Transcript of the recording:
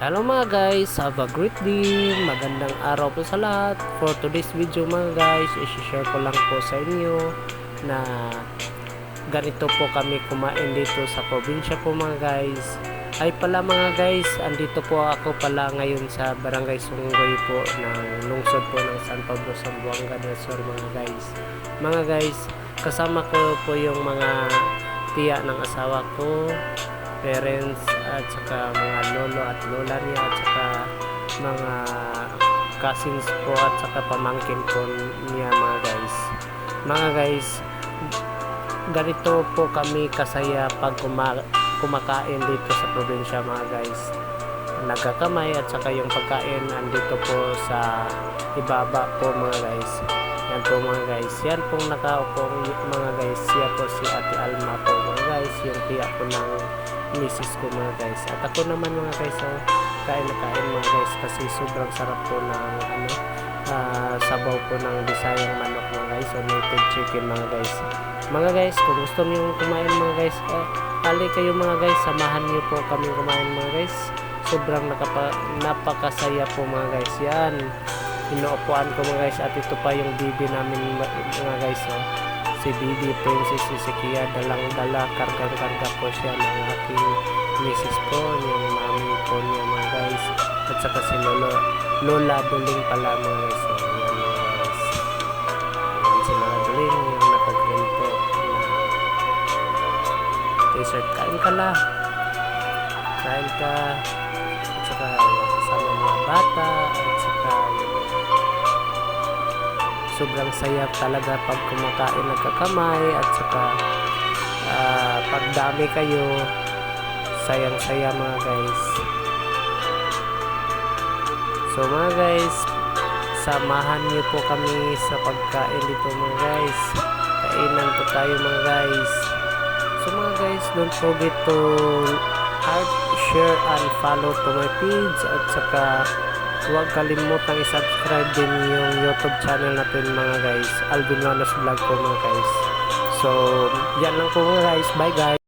Hello mga guys, have a great day. Magandang araw po sa lahat. For today's video mga guys, i-share ko lang po sa inyo na ganito po kami kumain dito sa probinsya po mga guys. Ay pala mga guys, andito po ako pala ngayon sa Barangay Sunggoy po ng lungsod po ng San Pablo, Zamboanga del Sur mga guys. Mga guys, kasama ko po yung mga tiya ng asawa ko, parents at saka mga lolo at lola niya at saka mga cousins po at saka pamangkin po niya mga guys. Mga guys, ganito po kami kasaya pag kuma- kumakain dito sa probinsya mga guys. Nagkakamay at saka yung pagkain andito po sa ibaba po mga guys. Yan po mga guys. Yan pong nakaupo mga guys. Siya po si Ate Alma po guys. Yung tiya po ng misis ko mga guys. At ako naman mga guys. Oh, kain na kain mga guys. Kasi sobrang sarap po ng ano, ah, sabaw po ng bisayang manok mga guys. O native chicken mga guys. Mga guys, kung gusto niyo kumain mga guys, eh, ali kayo mga guys. Samahan niyo po kami kumain mga guys. Sobrang nakapa, napakasaya po mga guys. Yan inuupuan ko mga guys at ito pa yung bibi namin mga guys oh. Si bibi princess si Sikia dalang dala kargang karga po siya ng aking misis po yung mami po niya mga guys. At saka si lolo lola duling pala mga guys. Oh. yan mga guys. Yan si lola duling yung nakagreen po. T-shirt kain ka la kain ka. At saka sobrang saya talaga pag kumakain nagkakamay at saka ah, pag dami kayo. Sayang saya mga guys. So mga guys samahan niyo po kami sa pagkain dito mga guys. Kainan po tayo mga guys. So mga guys don't forget to heart, share and follow to my page at saka huwag kalimutang i-subscribe din yung YouTube channel natin mga guys. Alvin Manos Vlog po mga guys. So yan lang po mga guys. Bye guys